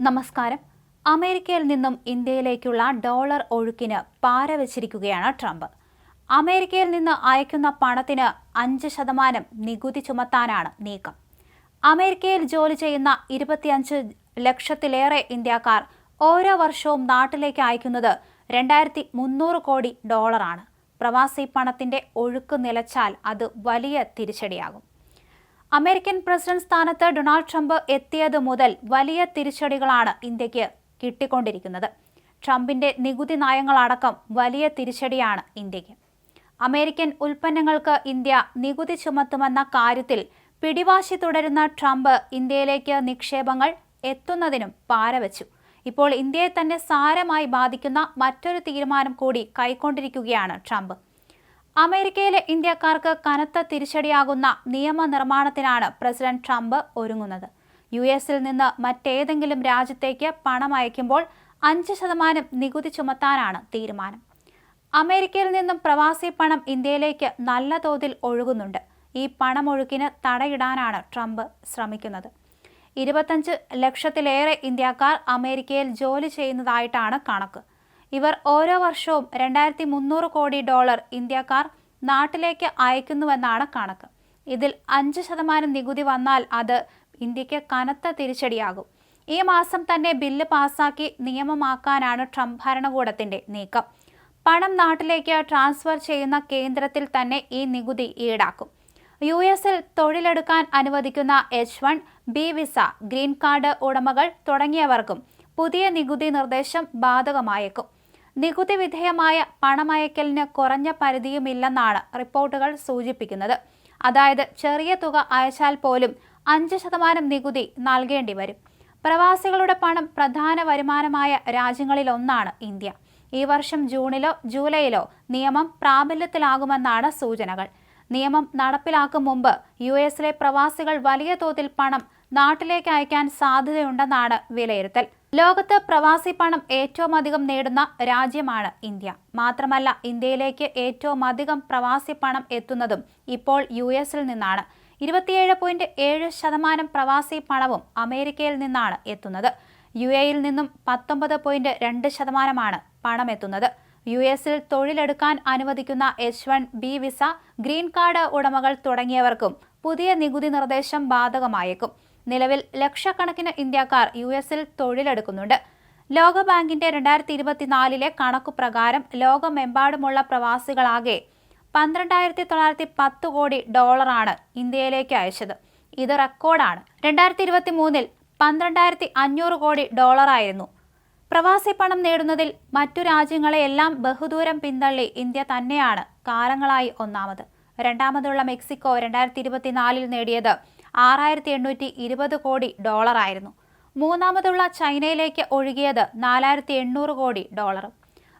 നമസ്കാരം. അമേരിക്കയിൽ നിന്നും ഇന്ത്യയിലേക്കുള്ള ഡോളർ ഒഴുക്കിന് പാര വെച്ചിരിക്കുകയാണ് ട്രംപ്. അമേരിക്കയിൽ നിന്ന് അയക്കുന്ന പണത്തിന് അഞ്ച് ശതമാനം നികുതി ചുമത്താനാണ് നീക്കം. അമേരിക്കയിൽ ജോലി ചെയ്യുന്ന ഇരുപത്തിയഞ്ച് ലക്ഷത്തിലേറെ ഇന്ത്യക്കാർ ഓരോ വർഷവും നാട്ടിലേക്ക് അയക്കുന്നത് രണ്ടായിരത്തി മുന്നൂറ് കോടി ഡോളറാണ്. പ്രവാസി പണത്തിന്റെ ഒഴുക്ക് നിലച്ചാൽ അത് വലിയ തിരിച്ചടിയാകും. അമേരിക്കൻ പ്രസിഡന്റ് സ്ഥാനത്ത് ഡൊണാൾഡ് ട്രംപ് എത്തിയത് മുതൽ വലിയ തിരിച്ചടികളാണ് ഇന്ത്യയ്ക്ക് കിട്ടിക്കൊണ്ടിരിക്കുന്നത്. ട്രംപിന്റെ നികുതി നയങ്ങളടക്കം വലിയ തിരിച്ചടിയാണ് ഇന്ത്യയ്ക്ക് അമേരിക്കൻ ഉൽപ്പന്നങ്ങൾക്ക് ഇന്ത്യ നികുതി ചുമത്തുമെന്ന കാര്യത്തിൽ പിടിവാശി തുടരുന്ന ട്രംപ് ഇന്ത്യയിലേക്ക് നിക്ഷേപങ്ങൾ എത്തുന്നതിനും പാരവച്ചു. ഇപ്പോൾ ഇന്ത്യയെ തന്നെ സാരമായി ബാധിക്കുന്ന മറ്റൊരു തീരുമാനം കൂടി കൈക്കൊണ്ടിരിക്കുകയാണ് ട്രംപ്. അമേരിക്കയിലെ ഇന്ത്യക്കാർക്ക് കനത്ത തിരിച്ചടിയാകുന്ന നിയമനിർമ്മാണത്തിനാണ് പ്രസിഡന്റ് ട്രംപ് ഒരുങ്ങുന്നത്. യു എസിൽ നിന്ന് മറ്റേതെങ്കിലും രാജ്യത്തേക്ക് പണം അയക്കുമ്പോൾ അഞ്ച് ശതമാനം നികുതി ചുമത്താനാണ് തീരുമാനം. അമേരിക്കയിൽ നിന്നും പ്രവാസി പണം ഇന്ത്യയിലേക്ക് നല്ല തോതിൽ ഒഴുകുന്നുണ്ട്. ഈ പണമൊഴുക്കിന് തടയിടാനാണ് ട്രംപ് ശ്രമിക്കുന്നത്. ഇരുപത്തഞ്ച് ലക്ഷത്തിലേറെ ഇന്ത്യക്കാർ അമേരിക്കയിൽ ജോലി ചെയ്യുന്നതായിട്ടാണ് കണക്ക്. ഇവർ ഓരോ വർഷവും രണ്ടായിരത്തി മുന്നൂറ് കോടി ഡോളർ ഇന്ത്യക്കാർ നാട്ടിലേക്ക് അയക്കുന്നുവെന്നാണ് കണക്ക്. ഇതിൽ അഞ്ച് ശതമാനം നികുതി വന്നാൽ അത് ഇന്ത്യയ്ക്ക് കനത്ത തിരിച്ചടിയാകും. ഈ മാസം തന്നെ ബില്ല് പാസാക്കി നിയമമാക്കാനാണ് ട്രംപ് ഭരണകൂടത്തിന്റെ നീക്കം. പണം നാട്ടിലേക്ക് ട്രാൻസ്ഫർ ചെയ്യുന്ന കേന്ദ്രത്തിൽ തന്നെ ഈ നികുതി ഈടാക്കും. യു എസിൽ തൊഴിലെടുക്കാൻ അനുവദിക്കുന്ന H one B visa green card ഉടമകൾ തുടങ്ങിയവർക്കും പുതിയ നികുതി നിർദ്ദേശം ബാധകമായേക്കും. നികുതി വിധേയമായ പണമയക്കലിന് കുറഞ്ഞ പരിധിയുമില്ലെന്നാണ് റിപ്പോർട്ടുകൾ സൂചിപ്പിക്കുന്നത്. അതായത് ചെറിയ തുക അയച്ചാൽ പോലും അഞ്ച് ശതമാനം നികുതി നൽകേണ്ടി വരും. പ്രവാസികളുടെ പണം പ്രധാന വരുമാനമായ രാജ്യങ്ങളിലൊന്നാണ് ഇന്ത്യ. ഈ വർഷം ജൂണിലോ ജൂലൈയിലോ നിയമം പ്രാബല്യത്തിലാകുമെന്നാണ് സൂചനകൾ. നിയമം നടപ്പിലാക്കും മുമ്പ് യു എസിലെ പ്രവാസികൾ വലിയ തോതിൽ പണം നാട്ടിലേക്ക് അയക്കാൻ സാധ്യതയുണ്ടെന്നാണ് വിലയിരുത്തൽ. ലോകത്ത് പ്രവാസി പണം ഏറ്റവും അധികം നേടുന്ന രാജ്യമാണ് ഇന്ത്യ. മാത്രമല്ല ഇന്ത്യയിലേക്ക് ഏറ്റവും അധികം പ്രവാസി പണം എത്തുന്നതും ഇപ്പോൾ യു എസിൽ നിന്നാണ്. ഇരുപത്തിയേഴ് പോയിന്റ് ഏഴ് ശതമാനം പ്രവാസി പണവും അമേരിക്കയിൽ നിന്നാണ് എത്തുന്നത്. യു എയിൽ നിന്നും പത്തൊമ്പത് പോയിന്റ് രണ്ട് ശതമാനമാണ് പണം എത്തുന്നത്. യു എസിൽ തൊഴിലെടുക്കാൻ അനുവദിക്കുന്ന H one B visa green card ഉടമകൾ തുടങ്ങിയവർക്കും പുതിയ നികുതി നിർദ്ദേശം ബാധകമായേക്കും. നിലവിൽ ലക്ഷക്കണക്കിന് ഇന്ത്യക്കാർ യു എസിൽ തൊഴിലെടുക്കുന്നുണ്ട്. ലോകബാങ്കിന്റെ രണ്ടായിരത്തി ഇരുപത്തിനാലിലെ കണക്കു പ്രകാരം ലോകമെമ്പാടുമുള്ള പ്രവാസികളാകെ പന്ത്രണ്ടായിരത്തി തൊള്ളായിരത്തി പത്ത് കോടി ഡോളറാണ് ഇന്ത്യയിലേക്ക് അയച്ചത്. ഇത് റെക്കോർഡാണ്. രണ്ടായിരത്തി ഇരുപത്തി മൂന്നിൽ പന്ത്രണ്ടായിരത്തി അഞ്ഞൂറ് കോടി ഡോളറായിരുന്നു. പ്രവാസി പണം നേടുന്നതിൽ മറ്റു രാജ്യങ്ങളെയെല്ലാം ബഹുദൂരം പിന്തള്ളി ഇന്ത്യ തന്നെയാണ് കാലങ്ങളായി ഒന്നാമത്. രണ്ടാമതുള്ള മെക്സിക്കോ രണ്ടായിരത്തി ഇരുപത്തിനാലിൽ നേടിയത് ആറായിരത്തി എണ്ണൂറ്റി ഇരുപത് കോടി ഡോളറായിരുന്നു. മൂന്നാമതുള്ള ചൈനയിലേക്ക് ഒഴുകിയത് നാലായിരത്തി എണ്ണൂറ് കോടി ഡോളറും.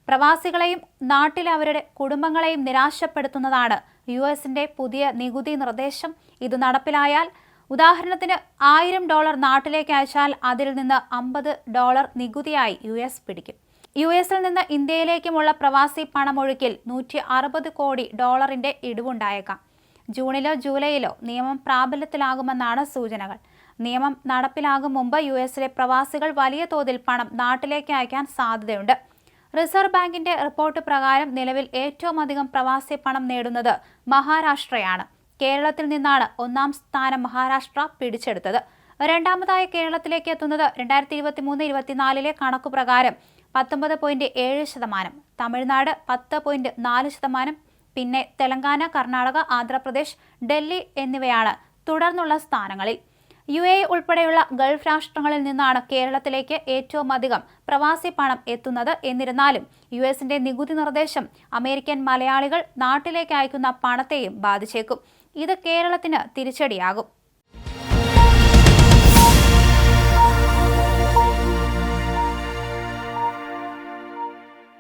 പ്രവാസികളെയും നാട്ടിലെ അവരുടെ കുടുംബങ്ങളെയും നിരാശപ്പെടുത്തുന്നതാണ് യു എസിന്റെ പുതിയ നികുതി നിർദ്ദേശം. ഇത് നടപ്പിലായാൽ ഉദാഹരണത്തിന് ആയിരം ഡോളർ നാട്ടിലേക്ക് അയച്ചാൽ അതിൽ നിന്ന് അമ്പത് ഡോളർ നികുതിയായി യു എസ് പിടിക്കും. യു എസിൽ നിന്ന് ഇന്ത്യയിലേക്കുമുള്ള പ്രവാസി പണമൊഴുക്കിൽ നൂറ്റി അറുപത് കോടി ഡോളറിന്റെ ഇടിവുണ്ടായേക്കാം. ജൂണിലോ ജൂലൈയിലോ നിയമം പ്രാബല്യത്തിലാകുമെന്നാണ് സൂചനകൾ. നിയമം നടപ്പിലാകും മുമ്പ് യു എസിലെ പ്രവാസികൾ വലിയ തോതിൽ പണം നാട്ടിലേക്ക് അയക്കാൻ സാധ്യതയുണ്ട്. റിസർവ് ബാങ്കിന്റെ റിപ്പോർട്ട് പ്രകാരം നിലവിൽ ഏറ്റവും അധികം പ്രവാസി പണം നേടുന്നത് മഹാരാഷ്ട്രയാണ്. കേരളത്തിൽ നിന്നാണ് ഒന്നാം സ്ഥാനം മഹാരാഷ്ട്ര പിടിച്ചെടുത്തത്. രണ്ടാമതായി കേരളത്തിലേക്ക് എത്തുന്നത് രണ്ടായിരത്തി ഇരുപത്തി മൂന്ന് ഇരുപത്തിനാലിലെ കണക്കു പ്രകാരം പത്തൊമ്പത് പോയിന്റ് ഏഴ് ശതമാനം തമിഴ്നാട് പത്ത് പോയിന്റ് നാല് ശതമാനം പിന്നെ തെലങ്കാന കർണാടക ആന്ധ്രാപ്രദേശ് ഡൽഹി എന്നിവയാണ് തുടർന്നുള്ള സ്ഥാനങ്ങളിൽ. യു എ ഉൾപ്പെടെയുള്ള ഗൾഫ് രാഷ്ട്രങ്ങളിൽ നിന്നാണ് കേരളത്തിലേക്ക് ഏറ്റവും അധികം പ്രവാസി പണം എത്തുന്നത്. എന്നിരുന്നാലും യു എസിന്റെ നികുതി നിർദ്ദേശം അമേരിക്കൻ മലയാളികൾ നാട്ടിലേക്ക് അയക്കുന്ന പണത്തെയും ബാധിച്ചേക്കും. ഇത് കേരളത്തിന് തിരിച്ചടിയാകും.